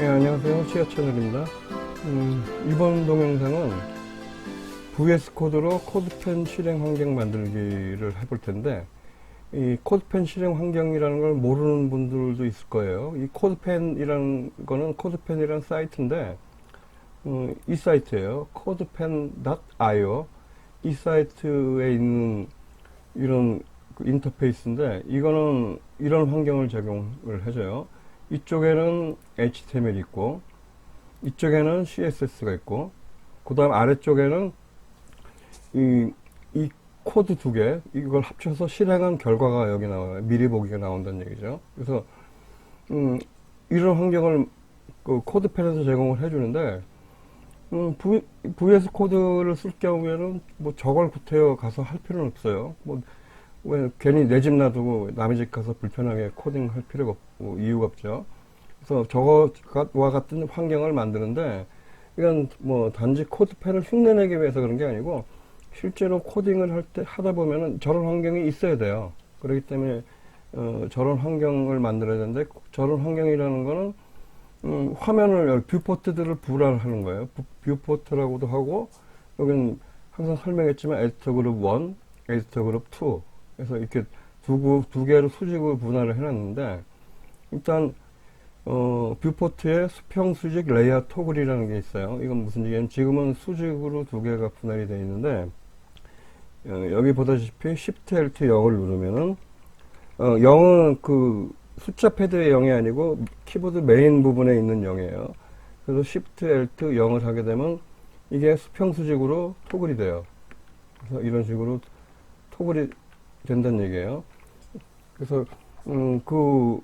네, 안녕하세요. 시야 채널입니다. 음, 이번 동영상은 VS 코드로 코드펜 실행 환경 만들기를 해볼 텐데, 이 코드펜 실행 환경이라는 걸 모르는 분들도 있을 거예요. 이 코드펜이라는 거는 코드펜이라는 사이트인데, 음, 이 사이트예요. codepen.io. 이 사이트에 있는 이런 그 인터페이스인데, 이거는 이런 환경을 제공을 해줘요. 이쪽에는 HTML 이 있고 이쪽에는 CSS가 있고 그 다음 아래쪽에는 이, 이 코드 두 개 이걸 합쳐서 실행한 결과가 여기 나와요. 미리 보기가 나온다는 얘기죠. 그래서 음, 이런 환경을 그 코드 펜에서 제공을 해주는데 음, v, VS 코드를 쓸 경우에는 뭐 저걸 구태여 가서 할 필요는 없어요. 뭐 왜 괜히 내 집 놔두고 남의 집 가서 불편하게 코딩 할 필요가 없고 이유가 없죠. 그래서 저거와 같은 환경을 만드는데 이건 뭐 단지 코드펜을 흉내내기 위해서 그런 게 아니고 실제로 코딩을 할 때 하다 보면은 저런 환경이 있어야 돼요. 그렇기 때문에 어, 저런 환경을 만들어야 되는데 저런 환경이라는 거는 음, 화면을 뷰포트들을 분할하는 거예요. 뷰, 뷰포트라고도 하고 여기는 항상 설명했지만 에디터 그룹 1, 에디터 그룹 2 그래서 이렇게 두, 구- 두 개로 수직을 분할을 해놨는데 일단 어, 뷰포트에 수평 수직 레이아웃 토글이라는 게 있어요. 이건 무슨 얘기냐면 지금은 수직으로 두 개가 분할이 되어 있는데 어, 여기 보다시피 Shift Alt 0을 누르면은 어, 0은 그 숫자 패드의 0이 아니고 키보드 메인 부분에 있는 0이에요. 그래서 Shift Alt 0을 하게 되면 이게 수평 수직으로 토글이 돼요. 그래서 이런 식으로 토글이 된다는 얘기예요. 그래서 음, 그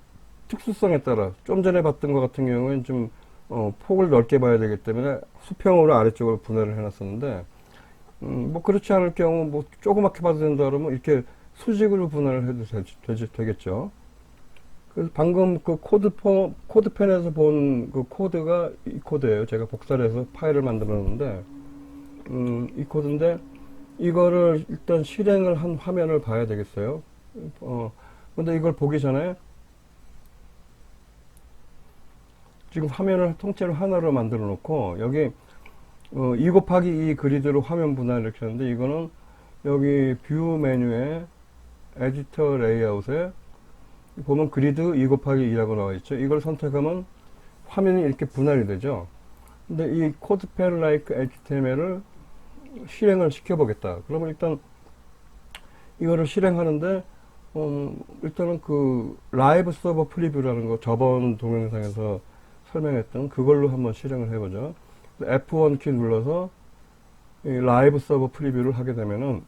특수성에 따라 좀 전에 봤던 것 같은 경우는 좀 어, 폭을 넓게 봐야 되기 때문에 수평으로 아래쪽으로 분할을 해놨었는데 음, 뭐 그렇지 않을 경우 뭐 조그맣게 봐도 된다 그러면 이렇게 수직으로 분할을 해도 되지, 되겠죠. 그래서 방금 그 코드 포, 코드펜에서 본 그 코드가 이 코드예요. 제가 복사를 해서 파일을 만들어 놨는데 음, 이 코드인데 이거를 일단 실행을 한 화면을 봐야 되겠어요. 어, 근데 이걸 보기 전에 지금 화면을 통째로 하나로 만들어 놓고 여기 어, 2 곱하기 2 그리드로 화면 분할 이렇게 하는데 이거는 여기 뷰 메뉴에 에디터 레이아웃에 보면 그리드 2 곱하기 2라고 나와 있죠. 이걸 선택하면 화면이 이렇게 분할이 되죠. 근데 이 코드 펜 라이크 HTML을 실행을 시켜보겠다. 그러면 일단 이거를 실행하는데 음, 일단은 그 라이브 서버 프리뷰라는 거 저번 동영상에서 설명했던 그걸로 한번 실행을 해보죠. F1 키 눌러서 이 라이브 서버 프리뷰를 하게 되면은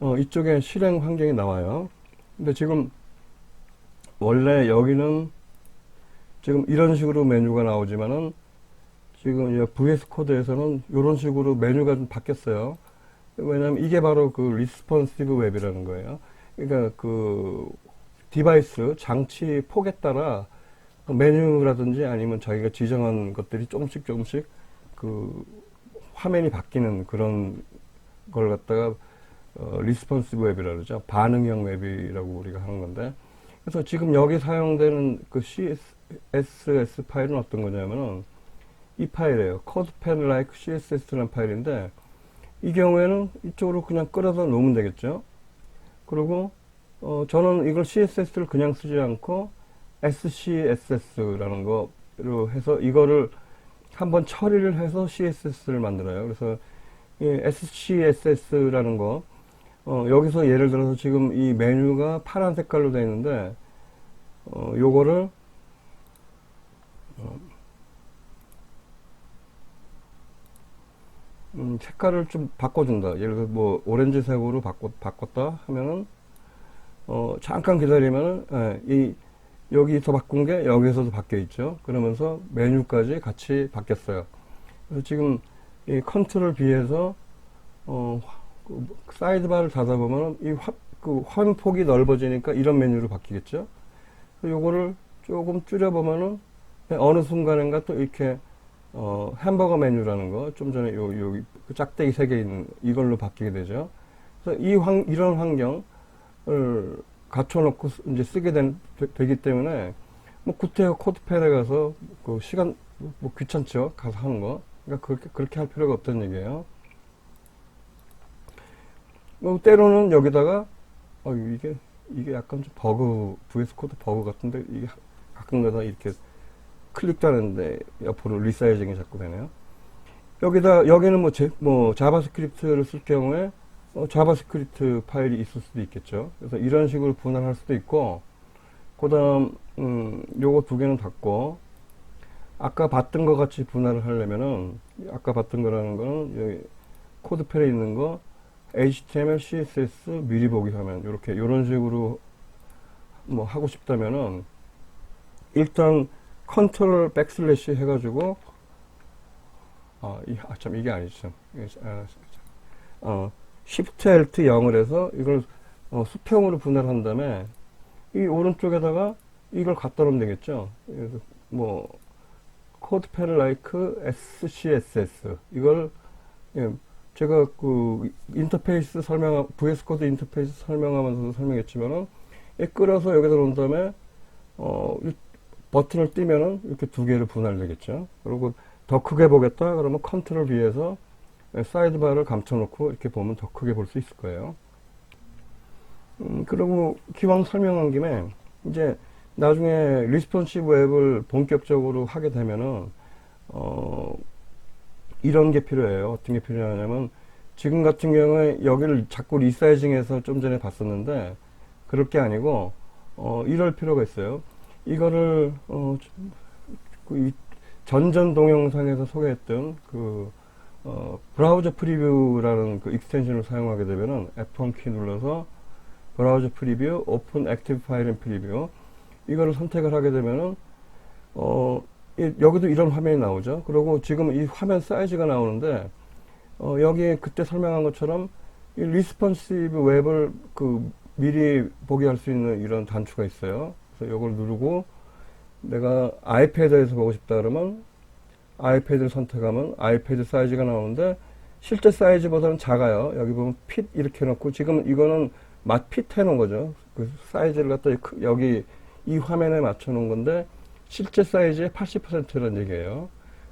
어, 이쪽에 실행 환경이 나와요. 근데 지금 원래 여기는 지금 이런 식으로 메뉴가 나오지만은 지금 이 VS 코드에서는 이런 식으로 메뉴가 좀 바뀌었어요. 왜냐하면 이게 바로 그 리스폰시브 웹이라는 거예요. 그러니까 그 디바이스 장치 폭에 따라 그 메뉴라든지 아니면 자기가 지정한 것들이 조금씩 조금씩 그 화면이 바뀌는 그런 걸 갖다가 어, 리스폰시브 웹이라 그러죠. 반응형 웹이라고 우리가 하는 건데. 그래서 지금 여기 사용되는 그 CSS 파일은 어떤 거냐면은 이 파일이에요. codepen like CSS라는 파일인데 이 경우에는 이쪽으로 그냥 끌어서 놓으면 되겠죠. 그리고 어, 저는 이걸 CSS를 그냥 쓰지 않고 SCSS라는 거로 해서 이거를 한번 처리를 해서 CSS를 만들어요. 그래서 이 SCSS라는 거 어, 여기서 예를 들어서 지금 이 메뉴가 파란 색깔로 되어 있는데 어, 요거를 어, 음, 색깔을 좀 바꿔준다. 예를 들어 뭐 오렌지색으로 바꿔, 바꿨다 하면은 어, 잠깐 기다리면은 예, 이 여기서 바꾼 게 여기서도 바뀌어 있죠. 그러면서 메뉴까지 같이 바뀌었어요. 그래서 지금 이 컨트롤 B에서 어, 그 사이드바를 닫아 보면 이 화, 그 화면 폭이 넓어지니까 이런 메뉴로 바뀌겠죠. 요거를 조금 줄여 보면은 어느 순간인가 또 이렇게 어, 햄버거 메뉴라는 거, 좀 전에 요, 요, 그 짝대기 세 개 있는 이걸로 바뀌게 되죠. 그래서 이 환, 이런 환경을 갖춰놓고 쓰- 이제 쓰게 된, 되, 기 때문에, 뭐 구태여 코드펜에 가서 그 시간 뭐 귀찮죠 가서 하는 거 그러니까 그렇게 그렇게 할 필요가 없다는 얘기예요. 뭐 때로는 여기다가 어 이게 이게 약간 좀 버그 VS 코드 버그 같은데 이게 가끔가다 이렇게 클릭도 하는데 옆으로 리사이징이 자꾸 되네요. 여기다 여기는 뭐, 제, 뭐 자바스크립트를 쓸 경우에 어, 자바스크립트 파일이 있을 수도 있겠죠. 그래서 이런 식으로 분할할 수도 있고 그 다음 음, 요거 두 개는 닫고 아까 봤던 것 같이 분할을 하려면은 아까 봤던 거라는 거는 여기 코드펠에 있는 거 HTML, CSS 미리 보기 화면 이렇게 이런 식으로 뭐 하고 싶다면은 일단 컨트롤 백슬래시 해가지고 아, 이, 아, 참, 이게 아니죠. 어, Shift Alt 0을 해서 이걸 어, 수평으로 분할한 다음에 이 오른쪽에다가 이걸 갖다 놓으면 되겠죠. 그래서 뭐 코드 패를 라이크 SCSS 이걸 예, 제가 그 인터페이스 설명 VS 코드 인터페이스 설명하면서도 설명했지만은 이 끌어서 여기다 놓은 다음에 어, 이 버튼을 띄면은 이렇게 두 개를 분할되겠죠. 그리고 더 크게 보겠다 그러면 컨트롤 B에서 사이드바를 감춰놓고 이렇게 보면 더 크게 볼 수 있을 거예요. 음, 그리고 기왕 설명한 김에 이제 나중에 리스폰시브 웹을 본격적으로 하게 되면은 어, 이런 게 필요해요. 어떤 게 필요하냐면 지금 같은 경우에 여기를 자꾸 리사이징해서 좀 전에 봤었는데 그럴 게 아니고 어, 이럴 필요가 있어요. 이거를 어, 그이 전전 동영상에서 소개했던 그 어, 브라우저 프리뷰라는 그 익스텐션을 사용하게 되면은 F1 키 눌러서 브라우저 프리뷰, 오픈 액티브 파일 프리뷰 이거를 선택을 하게 되면은 어, 이, 여기도 이런 화면이 나오죠. 그리고 지금 이 화면 사이즈가 나오는데 어, 여기 그때 설명한 것처럼 이 리스폰시브 웹을 그 미리 보게 할 수 있는 이런 단추가 있어요. 그래서 이걸 누르고 내가 아이패드에서 보고 싶다 그러면 아이패드를 선택하면 아이패드 사이즈가 나오는데 실제 사이즈보다는 작아요. 여기 보면 핏 이렇게 해놓고 지금 이거는 맛핏 해놓은 거죠. 그 사이즈를 갖다 여기 이 화면에 맞춰 놓은 건데 실제 사이즈의 80%란 얘기예요.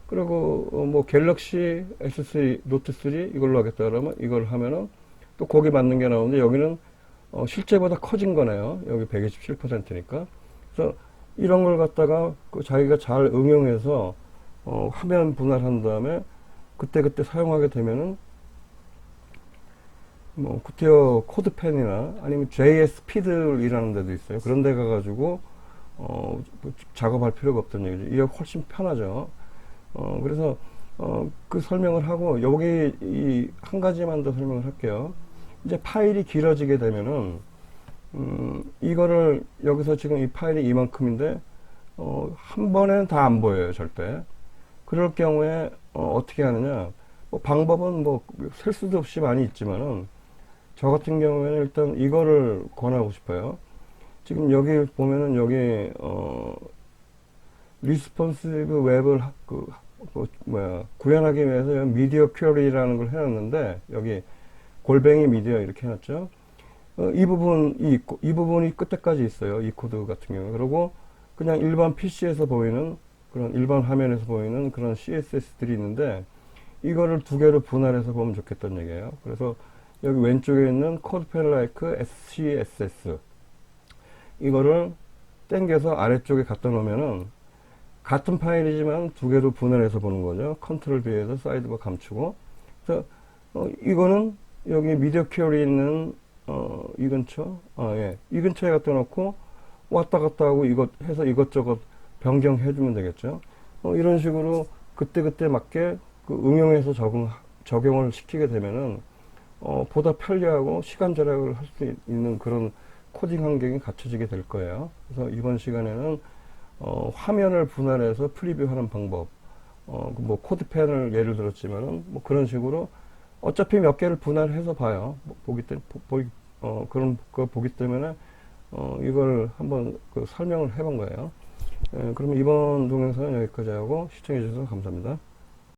그리고 뭐 갤럭시 S3 노트 3 이걸로 하겠다 그러면 이걸 하면은 또 거기 맞는 게 나오는데 여기는 어 실제보다 커진 거네요. 여기 127%니까. 그래서 이런 걸 갖다가 그 자기가 잘 응용해서 어 화면 분할한 다음에 그때그때 사용하게 되면은 뭐 구티어 코드펜이나 아니면 JS 피들이라는 데도 있어요. 그런 데 가가지고 어, 뭐 작업할 필요가 없다는 얘기죠. 이게 훨씬 편하죠. 어, 그래서 어, 그 설명을 하고 여기 이 한 가지만 더 설명을 할게요. 이제 파일이 길어지게 되면은 음, 이거를 여기서 지금 이 파일이 이만큼인데 어, 한 번에는 다 안 보여요, 절대. 그럴 경우에 어, 어떻게 하느냐? 뭐 방법은 뭐 셀 수도 없이 많이 있지만은 저 같은 경우에는 일단 이거를 권하고 싶어요. 지금 여기 보면은 여기 어 리스폰시브 웹을 하, 그, 그 뭐야 구현하기 위해서 미디어 큐어리라는 걸 해놨는데 여기 골뱅이 미디어 이렇게 해놨죠. 어, 이 부분이 있고 이 부분이 끝에까지 있어요. 이 코드 같은 경우. 그리고 그냥 일반 PC에서 보이는 그런 일반 화면에서 보이는 그런 CSS들이 있는데 이거를 두 개로 분할해서 보면 좋겠다는 얘기예요. 그래서 여기 왼쪽에 있는 펜라이크 SCSS 이거를 땡겨서 아래쪽에 갖다 놓으면은 같은 파일이지만 두 개로 분할해서 보는 거죠. 컨트롤 B에서 사이드바 감추고. 그래서 어, 이거는 여기 미디어 큐어리 있는 어, 이 근처, 아, 예, 이 근처에 갖다 놓고 왔다 갔다 하고 이것 해서 이것저것 변경해 주면 되겠죠. 어, 이런 식으로 그때그때 맞게 그 응용해서 적응, 적용을 시키게 되면은 어, 보다 편리하고 시간 절약을 할 수 있는 그런 코딩 환경이 갖춰지게 될 거예요. 그래서 이번 시간에는 어, 화면을 분할해서 프리뷰하는 방법, 어, 뭐 코드펜을 예를 들었지만은 뭐 그런 식으로 어차피 몇 개를 분할해서 봐요. 뭐 보기 때 보기 어, 그런 거 보기 때문에 어, 이걸 한번 그 설명을 해본 거예요. 예, 그러면 이번 동영상은 여기까지 하고 시청해 주셔서 감사합니다.